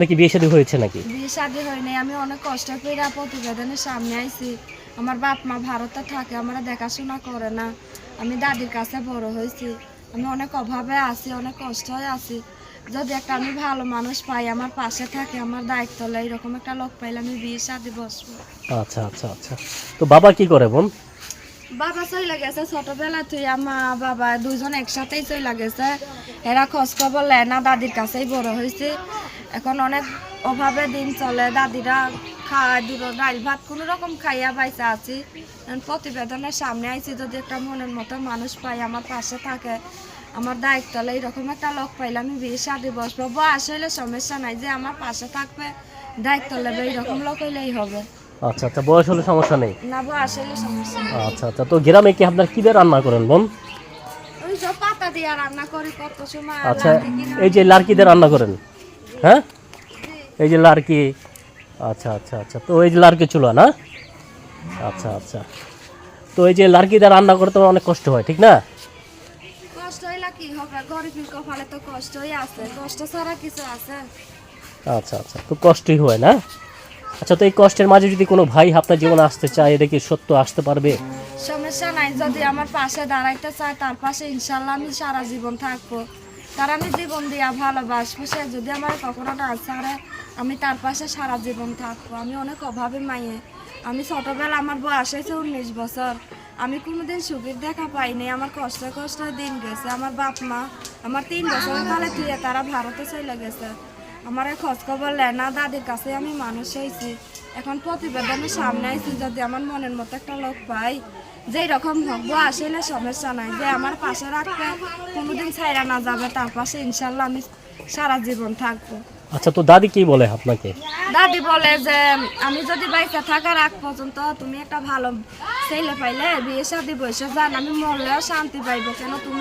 নাকি বিয়ে শাদী হয়েছে নাকি? বিয়ে শাদি হয়নি আমি অনেক কষ্ট করে প্রতিবেদনের সামনে আইছি। আমার বাপ মা ভারতে থাকে আমরা দেখাশোনা করে না। আমি দাদির কাছে বড় হয়েছি। আমি অনেক অভাবে আছি অনেক কষ্ট হয়ে আছি। যদি একটা আমি ভালো মানুষ পাই আমার পাশে থাকে আমার দায়িত্ব লয় এরকম একটা লোক পাইলে আমি বিয়ে শাদি বসবো। আচ্ছা আচ্ছা আচ্ছা। তো বাবা কি করে বোন? বাবা চলে গেছে ছোটবেলা তুই মা বাবা দুজন একসাথেই চলে গেছে। এরা খোঁজ খবর নেয় না দাদির কাছেই বড় হয়েছে। এখন অনেক অভাবে দিন চলে দাদিরা খায় দুটো ডাল ভাত কোনো রকম খাইয়া পাইছে আছি। প্রতিবেদনের সামনে আইছি যদি একটা মনের মতো মানুষ পাই আমার পাশে থাকে আমার দায়িত্ব হলে এরকম একটা লোক পাইলে আমি বিয়ে শাদি বসবো। বয়স হইলে সমস্যা নাই যে আমার পাশে থাকবে দায়িত্ব নেবে এইরকম লোক হইলেই হবে। আচ্ছা আচ্ছা বয়স হলে সমস্যা নেই? না বয়স সমস্যা আচ্ছা আচ্ছা তো গ্রামে কি আপনার কি দিয়ে রান্না করেন বোন? ওই সব পাতা দিয়ে রান্না করি কত সময় আচ্ছা এই যে লাড়কি দিয়ে রান্না করেন? হ্যাঁ? এই যে লাড়কি আচ্ছা আচ্ছা আচ্ছা। তো এই যে লাড়কি চুলা না? আচ্ছা আচ্ছা। তো এই যে দিয়ে রান্না করতে অনেক কষ্ট হয় ঠিক না? আচ্ছা আচ্ছা। তো কষ্টই হয় না? আচ্ছা তো এই কষ্টের মাঝে যদি কোনো ভাই আপনার জীবনে আসতে চায় এটা কি সত্য আসতে পারবে? সমস্যা নাই। যদি আমার পাশে দাঁড়াইতে চায় তার পাশে ইনশাল্লাহ আমি সারা জীবন থাকব। তার আমি জীবন দিয়া ভালোবাসবো, সে যদি আমার কখনো না ছাড়ে, আমি তার পাশে সারা জীবন থাকব। আমি অনেক অভাবে মাইয়ে। আমি ছোটবেলা আমার বয়স হয়েছে উনিশ বছর। আমি কোনোদিন সুখের দেখা পাইনি। আমার কষ্ট কষ্ট দিন গেছে। আমার বাপ মা আমার তিন বছর কালে তুই তারা ভারতে চলে গেছে। আমার এই খোঁজ খবর না, দাদির কাছে আমি মানুষ হয়েছি। এখন প্রতিবেদনের সামনে আইছি যদি আমার মনের মতো একটা লোক পাই। যেই রকম হোক আসলে সমস্যা নাই। যে আমার পাশে রাখবে কোনোদিন ছাইরা না যাবে তার পাশে ইনশাল্লাহ আমি সারা জীবন থাকব। আচ্ছা তো দাদি কি বলে আপনাকে? দাদি বলে যে আমি যদি বাইসা থাকার আগ পর্যন্ত তুমি একটা ভালো ছেলে পাইলে বিয়ে শাদি বসে যান আমি মরলেও শান্তি পাইবো। কেন তুমি